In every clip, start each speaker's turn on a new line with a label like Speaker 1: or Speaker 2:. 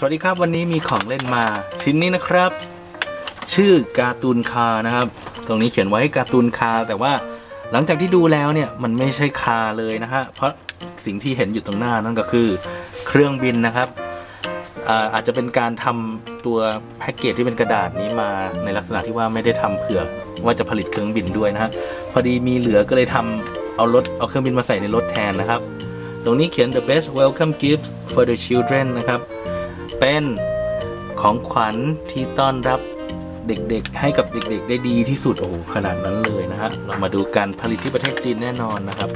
Speaker 1: สวัสดีครับวันนี้มีของเล่นมาชิ้นนี้นะครับ ชื่อการ์ตูนคาร์นะครับ ตรงนี้เขียนไว้การ์ตูนคาร์แต่ว่าหลังจากที่ดูแล้วเนี่ยมันไม่ใช่คาร์เลยนะฮะเพราะสิ่งที่เห็นอยู่ตรงหน้านั่นก็คือเครื่องบินนะครับอาอาจจะเป็นการทำตัวแพ็กเกจที่เป็นกระดาษนี้มาในลักษณะที่ว่าไม่ได้ทำเผื่อว่าจะผลิตเครื่องบินด้วยนะฮะพอดีมีเหลือก็เลยทำเอารถเอาเครื่องบินมาใส่ในรถแทนนะครับ ตรงนี้เขียน the best welcome gift for the children นะครับ เป็นของขวัญที่ต้อนรับเด็กๆ ให้กับเด็กๆ ได้ดีที่สุดโอ้โหขนาดนั้นเลยนะฮะเรามาดูกันผลิตที่ประเทศจีนแน่นอนนะครับ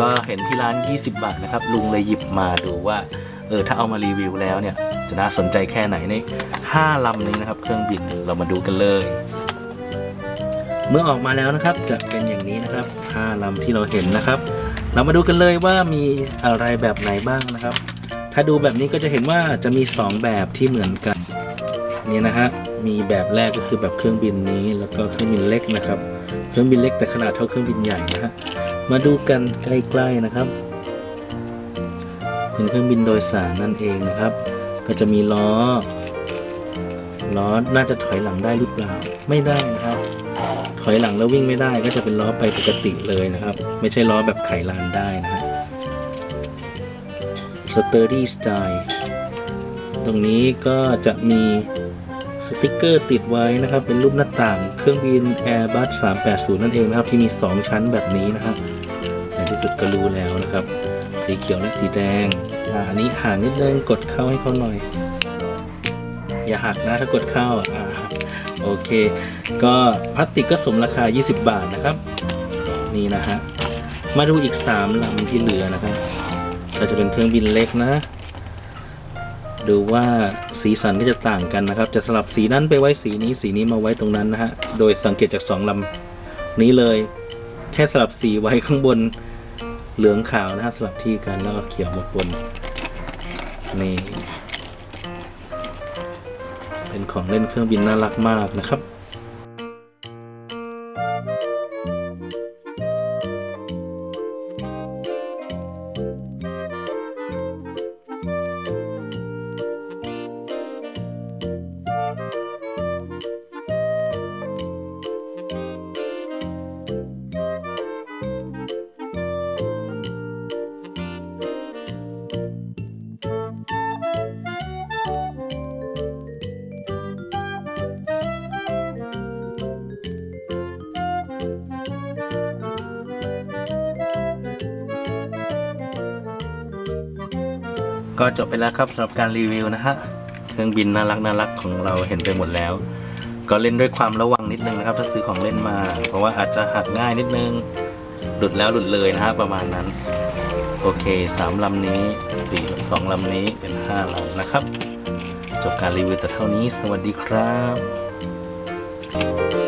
Speaker 1: ก็เห็นที่ร้าน 20 บาทนะครับ ลุงเลยหยิบมาดูว่าเออถ้าเอามารีวิวแล้วเนี่ย จะน่าสนใจแค่ไหนใน5ลำนี้นะครับ เครื่องบินเรามาดูกันเลย เมื่อออกมาแล้วนะครับจะเป็นอย่างนี้นะครับ5ลำที่เราเห็นนะครับ เรามาดูกันเลยว่ามีอะไรแบบไหนบ้างนะครับ ถ้าดูแบบนี้ก็จะเห็นว่าจะมี 2 แบบที่เหมือนกันนี่นะฮะมีแบบแรกก็คือแบบเครื่องบินนี้ แล้วก็เครื่องบินเล็กนะครับ เครื่องบินเล็กแต่ขนาดเท่าเครื่องบินใหญ่นะฮะมาดูกันใกล้ๆนะครับเป็นเครื่องบินโดยสารนั่นเองนะครับ ก็จะมีล้อล้อน่าจะถอยหลังได้หรือเปล่าไม่ได้นะครับ ถอยหลังแล้ววิ่งไม่ได้ก็จะเป็นล้อไปปกติเลยนะครับ ไม่ใช่ล้อแบบไขลานได้นะฮะ Sturdy Style ตรงนี้ก็จะมีสติกเกอร์ติดไว้นะครับ เป็นรูปหน้าต่างเครื่องบิน Airbus 380 นั่นเองนะครับ ที่มี 2 ชั้นแบบนี้นะครับในที่สุดก็รู้แล้วนะครับ สีเขียวและสีแดงอ,อันนี้ห่างนิดนึงกดเข้าให้เขาหน่อย อย่าหักนะถ้ากดเข้าอ่าโอเค ก็พลาสติกก็สมราคา 20 บาทนะครับ นี่นะฮะมาดูอีก 3ลำที่เหลือนะครับ ก็จะเป็นเครื่องบินเล็กนะ ดูว่าสีสันก็จะต่างกันนะครับ จะสลับสีนั้นไปไว้สีนี้สีนี้มาไว้ตรงนั้นนะฮะ โดยสังเกตจากสองลำนี้เลย แค่สลับสีไว้ข้างบนเหลืองขาวนะฮะสลับที่กันแล้วก็เขียวมาปนนี่เป็นของเล่นเครื่องบินน่ารักมากนะครับ ก็จบไปแล้วครับสำหรับการรีวิวนะฮะเครื่องบินน่ารักน่ารักของเราเห็นไปหมดแล้ว ก็เล่นด้วยความระวังนิดนึงนะครับ ถ้าซื้อของเล่นมา เพราะว่าอาจจะหักง่ายนิดนึงหลุดแล้วหลุดเลยนะฮะประมาณนั้น โอเคสามลำนี้สี่สองลำนี้เป็นห้าลำนะครับ จบการรีวิวแต่เท่านี้ สวัสดีครับ